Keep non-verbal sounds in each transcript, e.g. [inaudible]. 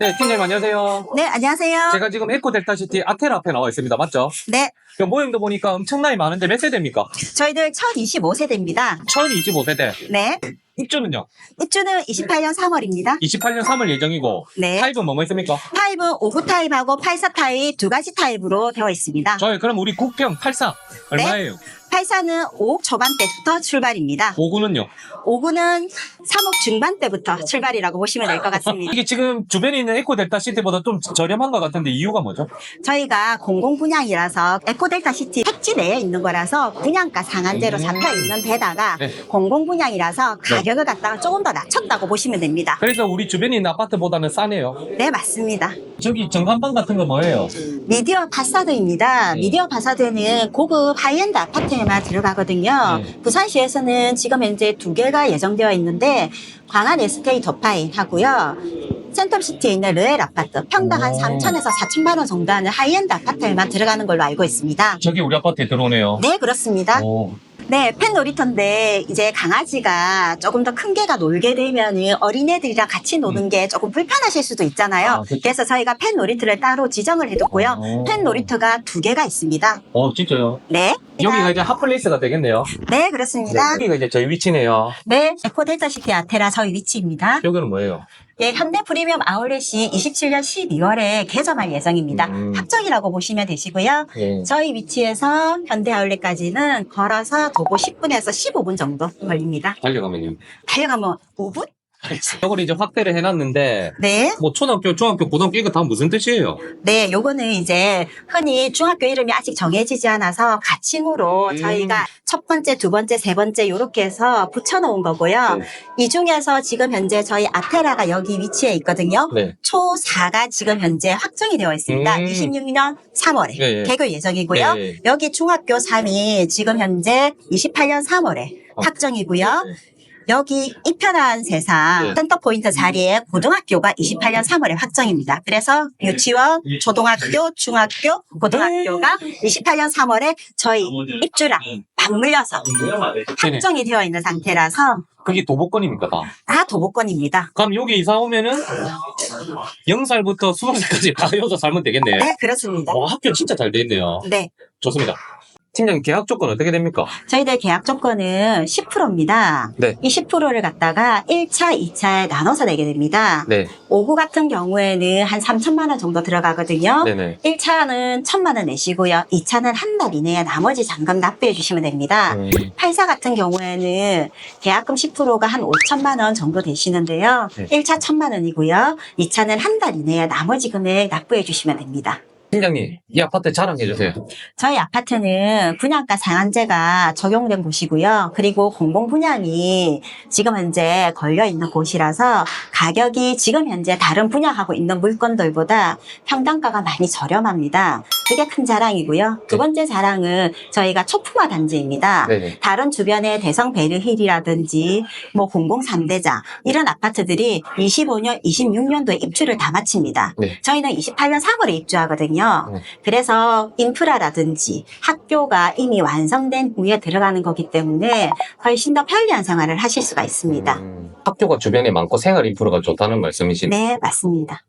네, 팀장님 안녕하세요. 네, 안녕하세요. 제가 지금 에코 델타 시티 아테라 앞에 나와 있습니다. 맞죠? 네, 그 모형도 보니까 엄청나게 많은데 몇 세대입니까? 저희들 1025세대입니다. 1025세대. 네, 입주는요? 입주는 28년 3월입니다. 28년 3월 예정이고 네. 타입은 뭐뭐 있습니까? 타입은 59 타입하고 84 타입 두 가지 타입으로 되어 있습니다. 저희 그럼 우리 국평 84 얼마예요? 84는 5억 초반대부터 출발입니다. 59는요? 59는 3억 중반대부터 출발이라고 보시면 될 것 같습니다. 이게 지금 주변에 있는 에코 델타 시티보다 좀 저렴한 것 같은데 이유가 뭐죠? 저희가 공공 분양이라서 에코 델타 시티 택지 내에 있는 거라서 분양가 상한제로 음. 잡혀 있는 데다가 네. 공공 분양이라서 가격을 갖다가 조금 더 낮췄다고 보시면 됩니다. 그래서 우리 주변에 있는 아파트보다는 싸네요. 네, 맞습니다. 저기 정간방 같은 거 뭐예요? 미디어 파사드입니다. 네. 미디어 파사드는 고급 하이엔드 아파트에만 들어가거든요. 네. 부산시에서는 지금 현재 두 개가 예정되어 있는데 광안 SK 더파인 하고요. 센텀시티에 있는 르엘 아파트 평당 한 오. 3천에서 4천만 원 정도 하는 하이엔드 아파트에만 들어가는 걸로 알고 있습니다. 저기 우리 아파트에 들어오네요. 네, 그렇습니다. 오. 네, 펫 놀이터인데 이제 강아지가 조금 더 큰 개가 놀게 되면 어린애들이랑 같이 노는 게 조금 불편하실 수도 있잖아요. 음. 아, 그렇죠. 그래서 저희가 펫 놀이터를 따로 지정을 해뒀고요. 오. 펫 놀이터가 두 개가 있습니다. 어, 진짜요? 네. 여기가 이제 핫플레이스가 되겠네요. 네, 그렇습니다. 여기가 이제 저희 위치네요. 네, 에코델타시티 아테라 저희 위치입니다. 여기는 뭐예요? 예, 현대 프리미엄 아울렛이 27년 12월에 개점할 예정입니다. 음. 확정이라고 보시면 되시고요. 예. 저희 위치에서 현대 아울렛까지는 걸어서 도보 10분에서 15분 정도 걸립니다. 달려가면요. 달려가면 5분? 이걸 이제 확대를 해놨는데 네. 뭐 초등학교, 중학교, 고등학교 이거 다 무슨 뜻이에요? 네, 요거는 이제 흔히 중학교 이름이 아직 정해지지 않아서 가칭으로 음. 저희가 첫 번째, 두 번째, 세 번째 요렇게 해서 붙여놓은 거고요. 네. 이 중에서 지금 현재 저희 아테라가 여기 위치해 있거든요. 네. 초 4가 지금 현재 확정이 되어 있습니다. 음. 26년 3월에 예, 예. 개교 예정이고요. 예, 예. 여기 중학교 3이 지금 현재 28년 3월에 어. 확정이고요. 네. 여기 이 편한 세상 네. 센터 포인트 자리에 고등학교가 28년 3월에 확정입니다. 그래서 유치원, 예. 초등학교, 중학교, 고등학교가 28년 3월에 저희 입주랑 맞물려서 확정이 되어 있는 상태라서 그게 도보권입니까 다? 다 도보권입니다. 그럼 여기 이사 오면은 0살부터 20살까지 다 여기서 살면 되겠네. 네, 그렇습니다. 와, 학교 진짜 잘 돼 있네요. 네. 좋습니다. 팀장님 계약 조건 어떻게 됩니까? 저희들 계약 조건은 10%입니다. 네. 이 10%를 갖다가 1차, 2차에 나눠서 내게 됩니다. 네. 5구 같은 경우에는 한 3천만 원 정도 들어가거든요. 네네. 1차는 1천만 원 내시고요. 2차는 한 달 이내에 나머지 잔금 납부해 주시면 됩니다. 음, 84 같은 경우에는 계약금 10%가 한 5천만 원 정도 되시는데요. 네. 1차 1천만 원이고요. 2차는 한 달 이내에 나머지 금액 납부해 주시면 됩니다. 팀장님, 이 아파트 자랑해 주세요. 저희 아파트는 분양가 상한제가 적용된 곳이고요. 그리고 공공분양이 지금 현재 걸려있는 곳이라서 가격이 지금 현재 다른 분양하고 있는 물건들보다 평당가가 많이 저렴합니다. 그게 큰 자랑이고요. 두 네. 번째 자랑은 저희가 초품화 단지입니다. 네네. 다른 주변의 대성 베르힐이라든지 뭐 공공 3대자 이런 아파트들이 25년, 26년도에 입주를 다 마칩니다. 네. 저희는 28년 3월에 입주하거든요. 네. 그래서 인프라라든지 학교가 이미 완성된 후에 들어가는 거기 때문에 훨씬 더 편리한 생활을 하실 수가 있습니다. 음, 학교가 주변에 많고 생활 인프라가 좋다는 말씀이신 네, 맞습니다.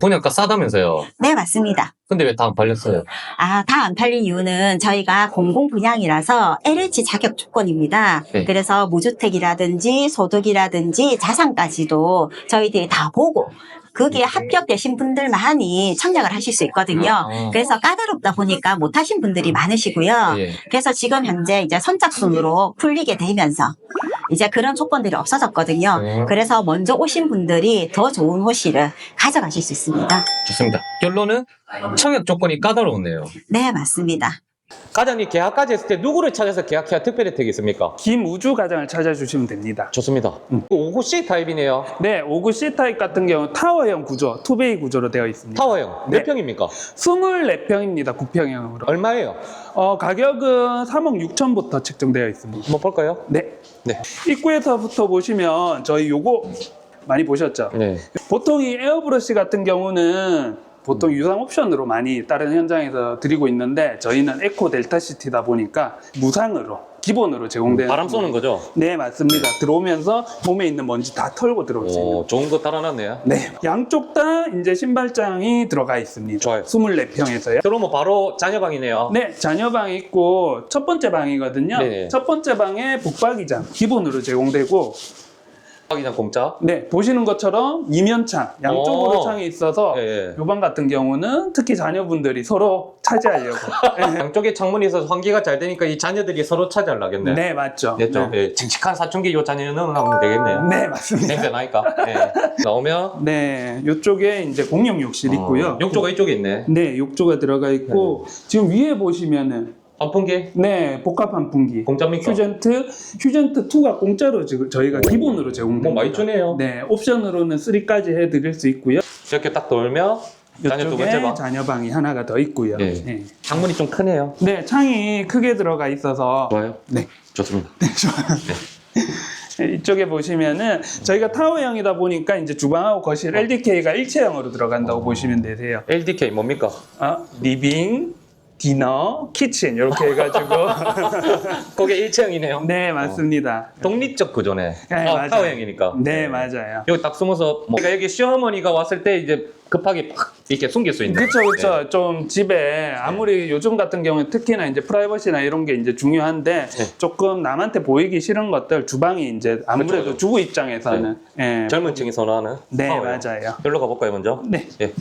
분양가 싸다면서요. 네, 맞습니다. 근데 왜 다 안 팔렸어요? 아, 다 안 팔린 이유는 저희가 공공 분양이라서 LH 자격 조건입니다. 네. 그래서 무주택이라든지 소득이라든지 자산까지도 저희들이 다 보고 거기에 합격되신 분들만이 청약을 하실 수 있거든요. 아. 그래서 까다롭다 보니까 못하신 분들이 많으시고요. 예. 그래서 지금 현재 이제 선착순으로 풀리게 되면서 이제 그런 조건들이 없어졌거든요. 네. 그래서 먼저 오신 분들이 더 좋은 호시를 가져가실 수 있습니다. 좋습니다. 결론은 청약 조건이 까다로웠네요. 네, 맞습니다. 과장님 계약까지 했을 때 누구를 찾아서 계약해야 특별 혜택이 있습니까? 김우주 과장을 찾아주시면 됩니다. 좋습니다. 음. 59C 타입이네요. 네, 59 C타입 같은 경우 타워형 구조, 투베이 구조로 되어 있습니다. 타워형 몇 네. 평입니까? 24평입니다, 9평형으로. 얼마예요? 어, 가격은 3억 6천부터 책정되어 있습니다. 한번 볼까요? 네. 네. 입구에서부터 보시면 저희 요거 많이 보셨죠? 네. 보통 이 에어브러쉬 같은 경우는 보통 유상 옵션으로 많이 다른 현장에서 드리고 있는데 저희는 에코 델타 시티다 보니까 무상으로 기본으로 제공되는 바람 쏘는 거죠? 네 맞습니다. 들어오면서 몸에 있는 먼지 다 털고 들어올 수 있는. 오, 좋은 거 달아놨네요. 네 양쪽 다 이제 신발장이 들어가 있습니다. 좋아요. 24평에서요. 들어오면 바로 자녀방이네요. 네, 자녀방 있고 첫 번째 방이거든요. 네. 첫 번째 방에 북박이장 기본으로 제공되고 자기장 공짜. 네, 보시는 것처럼 이면창 양쪽으로 오. 창이 있어서 예, 예. 요방 같은 경우는 특히 자녀분들이 서로 차지하려고. 네. [laughs] 양쪽에 창문이 있어서 환기가 잘 되니까 이 자녀들이 서로 차지하려겠네. 네, 맞죠. 됐죠? 네. 예, 칙칙한 사춘기 요 자녀는 하면 되겠네요. 네, 맞습니다. 냄새 나니까. 예. 나오면 네, 이쪽에 이제 공용 욕실 있고요. 어, 욕조가 이쪽에 있네. 네, 욕조가 들어가 있고 지금 위에 보시면은 환풍기 네, 복합 환풍기. 공짜입니까? 휴전트, 휴전트 2가 공짜로 지금 저희가 기본으로 제공됩니다. 뭐 많이 주네요. 네, 옵션으로는 3까지 해드릴 수 있고요. 이렇게 딱 돌면 자녀 두 번째 이쪽에 방. 자녀방이 하나가 더 있고요. 네. 네. 창문이 좀 크네요. 네, 창이 크게 들어가 있어서 좋아요. 네. 좋습니다. 네, [laughs] 이쪽에 보시면은 저희가 타워형이다 보니까 이제 주방하고 거실 LDK가 일체형으로 들어간다고 보시면 되세요. LDK 뭡니까? 아, 리빙, 디너, 키친 이렇게 해가지고 [laughs] 그게 일체형이네요. 네 맞습니다. 독립적 구조네. 네, 아, 맞아요. 타워형이니까. 네 맞아요. 여기 딱 숨어서 뭐 그러니까 여기 시어머니가 왔을 때 이제 급하게 팍 이렇게 숨길 수 있는. 그렇죠, 그렇죠. 네. 좀 집에 아무리 요즘 같은 경우에 특히나 이제 프라이버시나 이런 게 이제 중요한데 네. 조금 남한테 보이기 싫은 것들 주방이 이제 아무래도 그렇죠. 주부 입장에서는 예. 젊은 층이 선호하는. 네 타워형. 맞아요. 여기로 가볼까요 먼저? 네, 예.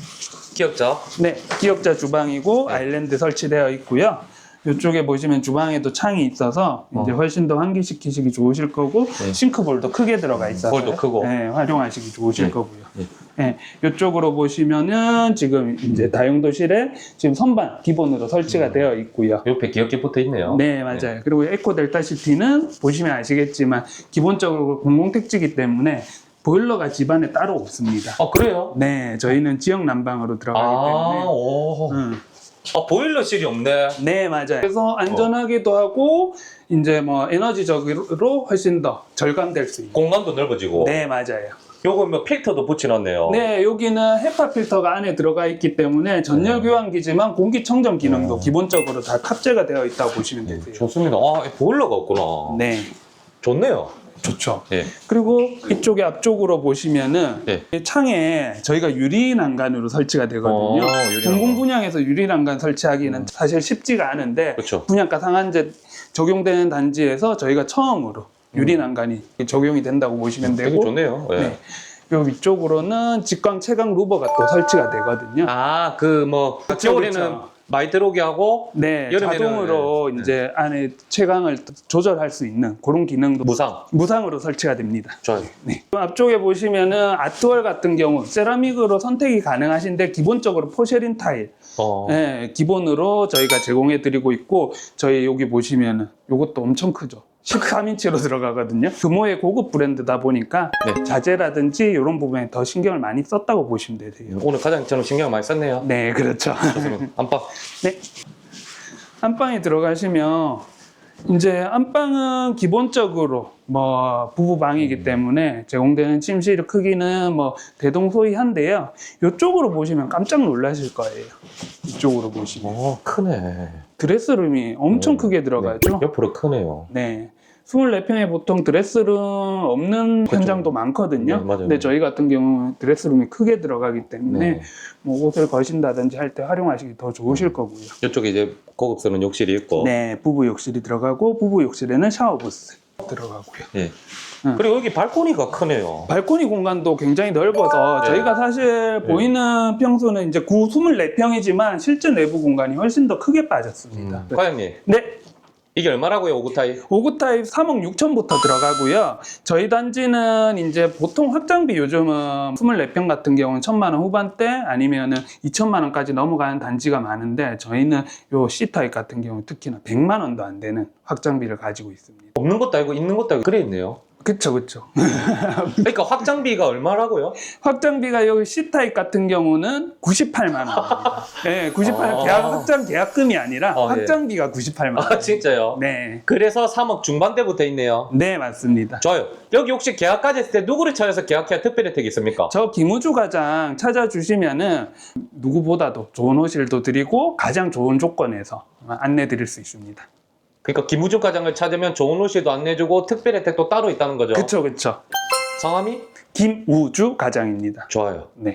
기억자. 네 기역자 주방이고 네. 아일랜드 설치되어 있고요. 이쪽에 보시면 주방에도 창이 있어서 이제 어. 훨씬 더 환기시키시기 좋으실 거고 네. 싱크볼도 크게 들어가 있어서 볼도 크고. 네, 활용하시기 좋으실 네. 거고요. 네. 네, 이쪽으로 보시면은 지금 이제 다용도실에 지금 선반 기본으로 설치가 되어 있고요. 옆에 기억기 붙어 있네요. 네, 맞아요. 그리고 에코 델타 시티는 보시면 아시겠지만 기본적으로 공공택지기 때문에 보일러가 집안에 따로 없습니다. 아 그래요? 네, 저희는 지역 난방으로 들어가기 아, 때문에. 오. 음. 아 보일러실이 없네. 네, 맞아요. 그래서 안전하기도 하고 이제 뭐 에너지적으로 훨씬 더 절감될 수 있는. 공간도 넓어지고. 네, 맞아요. 요거 뭐 필터도 붙여놨네요. 네, 여기는 헤파 필터가 안에 들어가 있기 때문에 전열 네. 교환기지만 공기청정 기능도 어. 기본적으로 다 탑재가 되어 있다고 보시면 네, 되세요. 좋습니다. 아 보일러가 없구나. 네, 좋네요. 좋죠. 예. 그리고 이쪽에 앞쪽으로 보시면은 네. 이 창에 저희가 유리 난간으로 설치가 되거든요. 어, 유리 난간. 공공 분양에서 유리 난간 설치하기는 사실 쉽지가 않은데 그렇죠. 분양가 상한제 적용되는 단지에서 저희가 처음으로 유리 난간이 적용이 된다고 보시면 되게 되고 좋네요. 예. 네. 요 위쪽으로는 직광 채광 루버가 또 설치가 되거든요. 아, 그 뭐 그쵸, 겨울에는 그쵸. 많이 들어오게 하고 네, 여름에는- 자동으로 네. 이제 안에 채광을 조절할 수 있는 그런 기능도 무상. 무상으로 설치가 됩니다. 좋아요. 네. 앞쪽에 보시면은 아트월 같은 경우 세라믹으로 선택이 가능하신데 기본적으로 포쉐린 타일 어. 네, 기본으로 저희가 제공해 드리고 있고 저희 여기 보시면은 이것도 엄청 크죠. 13인치로 들어가거든요. 규모의 고급 브랜드다 보니까 네. 자재라든지 이런 부분에 더 신경을 많이 썼다고 보시면 되세요. 오늘 가장 저는 신경 많이 썼네요. 네, 그렇죠. 좋습니다. 안방. 네. 안방에 들어가시면 이제 안방은 기본적으로 뭐 부부방이기 때문에 제공되는 침실 크기는 뭐 대동소이한데요. 이쪽으로 보시면 깜짝 놀라실 거예요. 이쪽으로 보시면 어, 크네. 드레스룸이 엄청 네. 크게 들어가죠. 네. 옆으로 크네요. 네. 24평에 보통 드레스룸 없는 현장도 많거든요. 네, 맞아요. 근데 저희 같은 경우는 드레스룸이 크게 들어가기 때문에 네. 뭐 옷을 거신다든지 할 때 활용하시기 더 좋으실 거고요. 이쪽에 이제 고급스러운 욕실이 있고. 네, 부부 욕실이 들어가고 부부 욕실에는 샤워 부스 들어가고요. 예. 응. 그리고 여기 발코니가 크네요. 발코니 공간도 굉장히 넓어서 네. 저희가 사실 네. 보이는 평수는 이제 9, 24평이지만 실제 내부 공간이 훨씬 더 크게 빠졌습니다. 음. 과장님, 네, 이게 얼마라고요, 오구타이? 5구 타입 3억 6천부터 들어가고요. 저희 단지는 이제 보통 확장비 요즘은 24평 같은 경우는 1천만 원 후반대 아니면은 2천만 원까지 넘어가는 단지가 많은데 저희는 요 C 타입 같은 경우 특히나 100만 원도 안 되는 확장비를 가지고 있습니다. 없는 것도 아니고 있는 것도 아니고 그래 있네요. 그쵸, 그쵸. [laughs] 그러니까 확장비가 얼마라고요? 확장비가 여기 C 타입 같은 경우는 98만 원입니다. 네, 98 아. 계약 확장 계약금이 아니라 아, 예. 확장비가 98만 원. 아, 진짜요? 네, 그래서 3억 중반대부터 있네요. 네 맞습니다. 좋아요. 여기 혹시 계약까지 했을 때 누구를 찾아서 계약해야 특별 혜택이 있습니까? 저 김우주 과장 찾아주시면은 누구보다도 좋은 호실도 드리고 가장 좋은 조건에서 안내 드릴 수 있습니다. 그러니까 김우중 과장을 찾으면 좋은 옷이도 안내주고 특별 혜택도 따로 있다는 거죠. 그쵸, 그쵸. 성함이 김우주 과장입니다. 좋아요. 네.